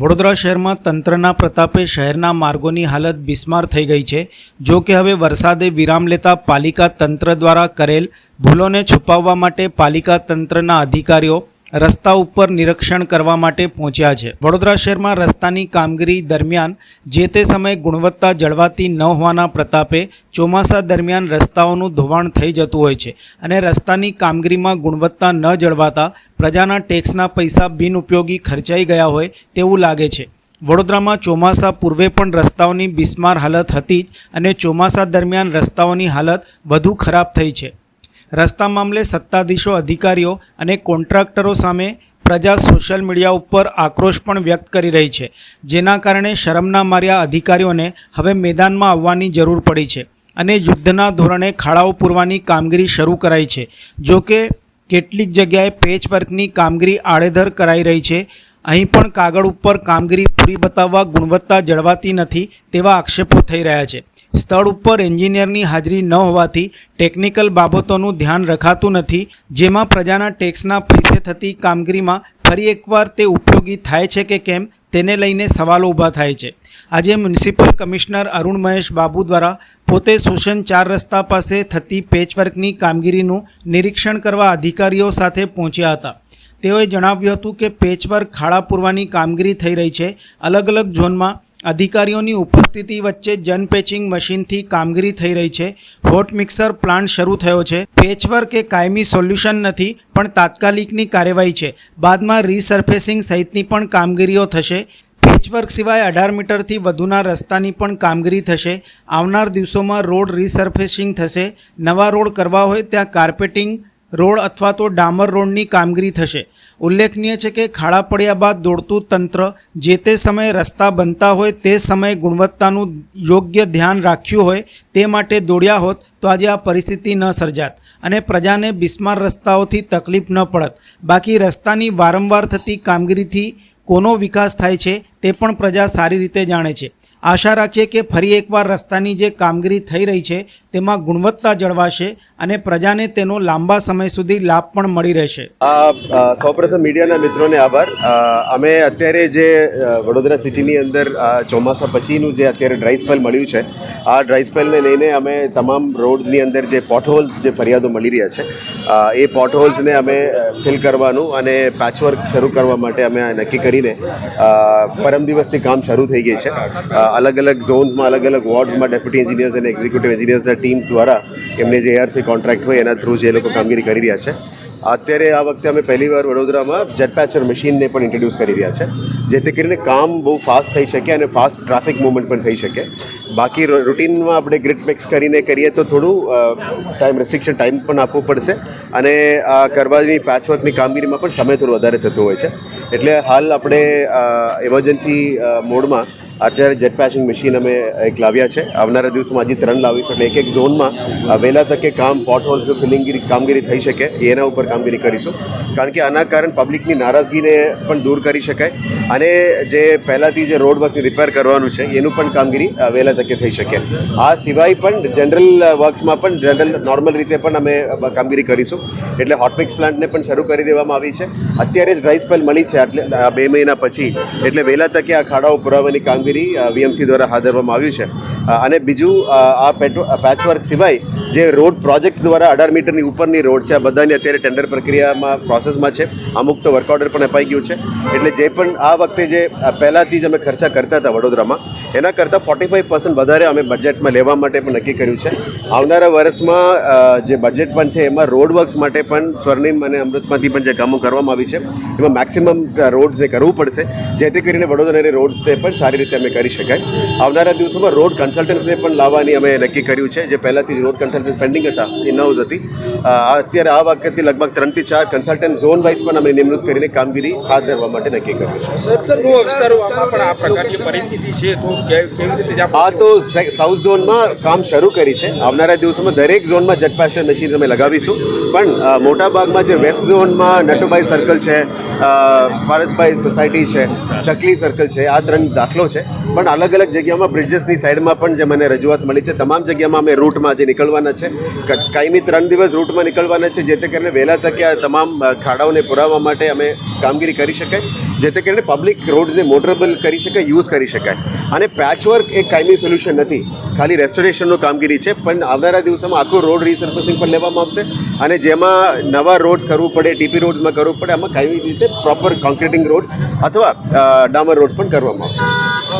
વડોદરા શહેરમાં તંત્રના પ્રતાપે શહેરના માર્ગોની હાલત બિસ્માર થઈ ગઈ છે. જો કે હવે વરસાદે વિરામ લેતા પાલિકા તંત્ર દ્વારા કરેલ ભૂલોને છુપાવવા માટે પાલિકા તંત્રના અધિકારીઓ રસ્તા ઉપર નિરીક્ષણ કરવા માટે પહોંચ્યા છે. વડોદરા શહેરમાં રસ્તાની કામગીરી દરમિયાન જે તે સમયે ગુણવત્તા જળવાતી ન હોવાના પ્રતાપે ચોમાસા દરમિયાન રસ્તાઓનું ધોવાણ થઈ જતું હોય છે અને રસ્તાની કામગીરીમાં ગુણવત્તા ન જળવાતા પ્રજાના ટેક્સના પૈસા બિનઉપયોગી ખર્ચાઈ ગયા હોય તેવું લાગે છે. વડોદરામાં ચોમાસા પૂર્વે પણ રસ્તાઓની બિસ્માર હાલત હતી જ અને ચોમાસા દરમિયાન રસ્તાઓની હાલત વધુ ખરાબ થઈ છે. રસ્તા મામલે સત્તાધીશો અધિકારીઓ અને કોન્ટ્રાક્ટરો સામે પ્રજા સોશિયલ મીડિયા ઉપર આક્રોશ પણ વ્યક્ત કરી રહી છે, જેના કારણે શરમના માર્યા અધિકારીઓને હવે મેદાનમાં આવવાની જરૂર પડી છે અને યુદ્ધના ધોરણે ખાડાઓ પૂરવાની કામગીરી શરૂ કરાઈ છે. જો કે કેટલીક જગ્યાએ પેચવર્કની કામગીરી આડેધર કરાઈ રહી છે અહીં પણ કાગળ ઉપર કામગીરી પૂરી બતાવવા ગુણવત્તા જળવાતી નથી તેવા આક્ષેપો થઈ રહ્યા છે. સ્થળ ઉપર એન્જિનિયરની હાજરી ન હોવાથી ટેકનિકલ બાબતોનું ધ્યાન રખાતું નથી, જેમાં પ્રજાના ટેક્સના પૈસે થતી કામગીરીમાં ફરી એકવાર તે ઉપયોગી થાય છે કે કેમ તેને લઈને સવાલો ઊભા થાય છે. આજે મ્યુનિસિપલ કમિશનર અરુણ મહેશ બાબુ દ્વારા પોતે શોષણ ચાર રસ્તા પાસે થતી પેચવર્કની કામગીરીનું નિરીક્ષણ કરવા અધિકારીઓ સાથે પહોંચ્યા હતા. તેઓએ જણાવ્યું હતું કે પેચવર્ક ખાડા પૂરવાની કામગીરી થઈ રહી છે. અલગ અલગ ઝોનમાં અધિકારીઓની ઉપસ્થિતિ વચ્ચે જન પેચિંગ મશીનથી કામગીરી થઈ રહી છે. હોટ મિક્સર પ્લાન્ટ શરૂ થયો છે. પેચવર્ક એ કાયમી સોલ્યુશન નથી, પણ તાત્કાલિકની કાર્યવાહી છે. બાદમાં રીસર્ફેસિંગ સહિતની પણ કામગીરીઓ થશે. પેચવર્ક સિવાય અઢાર મીટરથી વધુના રસ્તાની પણ કામગીરી થશે. આવનાર દિવસોમાં રોડ રીસર્ફેસિંગ થશે. નવા રોડ કરવા હોય ત્યાં કાર્પેટિંગ રોડ અથવા તો ડામર રોડની કામગીરી થશે. ઉલ્લેખનીય છે કે ખાડા પડ્યા બાદ દોડતું તંત્ર જે તે સમયે રસ્તા બનતા હોય તે સમયે ગુણવત્તાનું યોગ્ય ધ્યાન રાખ્યું હોય તે માટે દોડ્યા હોત તો આજે આ પરિસ્થિતિ ન સર્જાત અને પ્રજાને બિસ્માર રસ્તાઓથી તકલીફ ન પડત. બાકી રસ્તાની વારંવાર થતી કામગીરીથી કોનો વિકાસ થાય છે તે પણ પ્રજા સારી રીતે જાણે છે. આશા રાખીએ કે ફરી એકવાર રસ્તાની જે કામગીરી થઈ રહી છે, તેમાં ગુણવત્તા જળવાશે અને પ્રજાને તેનો લાંબા સમય સુધી લાભ પણ મળી રહેશે. સૌપ્રથમ મીડિયાના મિત્રોને આભાર. અમે અત્યારે જે વડોદરા સિટીની અંદર ચોમાસા પછીનું જે અત્યારે ડ્રાય સ્પેલ મળ્યું છે, આ ડ્રાય સ્પેલને લઈને અમે તમામ રોડ્સની અંદર જે પોટહોલ્સ જે ફરિયાદો મળી રહ્યા છે એ પોટહોલ્સને અમે ફિલ કરવાનું અને પેચવર્ક શરૂ કરવા માટે અમે નક્કી કરીને પરમ દિવસથી કામ શરૂ થઈ ગઈ છે. અલગ અલગ ઝોન્સમાં, અલગ અલગ વોર્ડ્સમાં ડેપ્યુટી એન્જિનિયર્સ અને એક્ઝિક્યુટિવ એન્જિનિયર્સના ટીમ્સ દ્વારા એમને જે એઆરસી કોન્ટ્રાક્ટ હોય એના થ્રુ જે લોકો કામગીરી કરી રહ્યા છે. અત્યારે આ વખતે અમે પહેલીવાર વડોદરામાં જેટ પેચર મશીનને પણ ઇન્ટ્રોડ્યુસ કરી રહ્યા છે. જેથી કરીને કામ બહુ ફાસ્ટ થઈ શકે અને ફાસ્ટ ટ્રાફિક મૂવમેન્ટ પણ થઈ શકે. બાકી રૂટીનમાં આપણે ગ્રીટ મિક્સ કરીને કરીએ તો થોડું ટાઈમ રેસ્ટ્રિક્શન ટાઈમ પણ આપવું પડશે. અને આ કરવાની પેચવર્કની કામગીરીમાં પણ સમય થોડો વધારે થતો હોય છે. એટલે હાલ આપણે ઇમરજન્સી મોડમાં અત્યારે જેટ પેચિંગ મશીન અમે એક લાવ્યા છે. આવનારા દિવસોમાં હજી ત્રણ લાવીશું. એટલે એક એક ઝોનમાં વહેલા તકે કામ પોટ હોલ્સ ફિલિંગની કામગીરી થઈ શકે. એના ઉપર કામગીરી કરીશું. કારણ કે આના કારણે પબ્લિકની નારાજગીને પણ દૂર કરી શકાય. અને જે પહેલાંથી જે રોડ વર્કની રિપેર કરવાનું છે, એનું પણ કામગીરી વહેલા તકે થઈ શકે. આ સિવાય પણ જનરલ વર્ક્સમાં પણ જનરલ નોર્મલ રીતે પણ અમે કામગીરી કરીશું. એટલે હોટમિક્સ પ્લાન્ટને પણ શરૂ કરી દેવામાં આવી છે. અત્યારે જ ડ્રાય સ્પેલ મળી છે. એટલે બે મહિના પછી. એટલે વહેલા તકે આ ખાડાઓ પુરાવાની કામગીરી વીએમસી દ્વારા હાથ ધરવામાં આવ્યું છે. અને બીજું આ પેટ્રો પેચવર્ક સિવાય જે રોડ પ્રોજેક્ટ દ્વારા અઢાર મીટરની ઉપરની રોડ છે, આ બધાની અત્યારે ટેન્ડર પ્રક્રિયામાં પ્રોસેસમાં છે. અમુક તો વર્ક ઓર્ડર પણ અપાઈ ગયું છે. એટલે જે પણ આ વખતે જે પહેલાંથી જ અમે ખર્ચા કરતા હતા વડોદરામાં, એના કરતાં ફોર્ટી ફાઈવ પર્સન્ટ વધારે અમે બજેટમાં લેવા માટે પણ નક્કી કર્યું છે આવનારા વર્ષમાં જે બજેટ પણ છે એમાં રોડ વર્ક્સ માટે પણ સ્વર્ણિમ અને અમૃતમાંથી પણ જે કામો કરવામાં આવી છે એમાં મેક્સિમમ રોડ્સને કરવું પડશે જેથી કરીને વડોદરાની રોડ્સને પણ સારી રીતે અમે કરી શકાય આવનારા દિવસોમાં રોડ કન્સલ્ટન્ટ્સને પણ લાવવાની અમે નક્કી કર્યું છે જે પહેલાંથી જ રોડ કન્સલ્ટન્સ પેન્ડિંગ હતા ઇન હતી અત્યારે આ વખતે લગભગ ત્રણથી ચાર કન્સલ્ટન્ટ ઝોન વાઇઝ પણ અમે નિમણૂક કરીને કામગીરી હાથ ધરવા માટે નક્કી કર્યું છે આ તો તો સાઉથ ઝોનમાં કામ શરૂ કરી છે. આવનારા દિવસોમાં દરેક ઝોનમાં જેટ પેશન મશીન અમે લગાવીશું. પણ મોટા ભાગમાં જે વેસ્ટ ઝોનમાં નટુભાઈ સર્કલ છે ફારસભાઈ સોસાયટી છે, ચકલી સર્કલ છે, આ ત્રણ દાખલો છે. પણ અલગ અલગ જગ્યામાં બ્રિજેસની સાઈડમાં પણ જે મને રજૂઆત મળી છે, તમામ જગ્યામાં અમે રૂટમાં જે નીકળવાના છે. કાયમી ત્રણ દિવસ રૂટમાં નીકળવાના છે, જેથી કરીને વહેલા તકે આ તમામ ખાડાઓને પુરાવવા માટે અમે કામગીરી કરી શકાય. જેથી કરીને પબ્લિક રોડ્સને મોટરેબલ કરી શકાય યુઝ કરી શકાય. અને પેચવર્ક એક કાયમી સોલ્યુશન નથી. ખાલી રેસ્ટોરેશનનું કામગીરી છે, પણ આવનારા દિવસોમાં આખું રોડ રિસર્ફેસિંગ પણ લેવામાં આવશે અને જેમાં નવા રોડ્સ કરવું પડે ટીપી રોડ્સમાં કરવું પડે, આમાં કઈ રીતે પ્રોપર કોન્ક્રીટિંગ રોડ્સ અથવા ડામર રોડ્સ પણ કરવામાં આવશે.